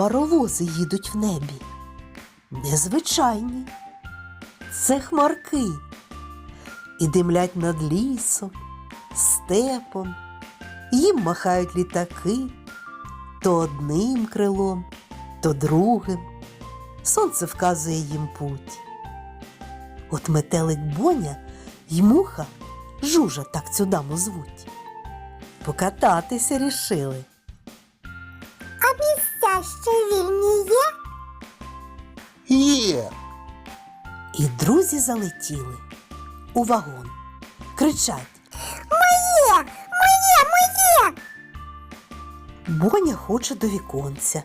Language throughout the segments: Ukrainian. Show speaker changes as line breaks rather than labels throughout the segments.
паровози їдуть в небі. Незвичайні. Це хмарки. І димлять над лісом, степом. Їм махають літаки то одним крилом, то другим. Сонце вказує їм путь. От метелик Боня й муха жужа так цю даму звуть. Покататися рішили.
А ще вільні є?
Є.
І друзі залетіли у вагон. Кричать
Моє, моє, моє.
Боня хоче до віконця.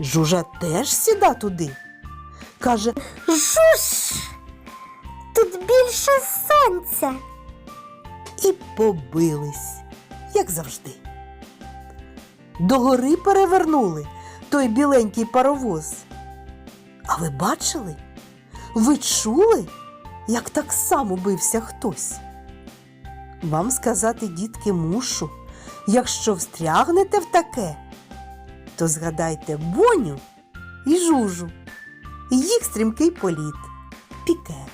Жужа теж сіда туди. Каже,
Жуж! Тут більше сонця.
і побились, як завжди. Догори перевернули той біленький паровоз. А ви бачили? Ви чули, як так само бився хтось? Вам сказати, дітки, мушу, якщо встрягнете в таке, то згадайте Боню і жужу, їх стрімкий політ, піке.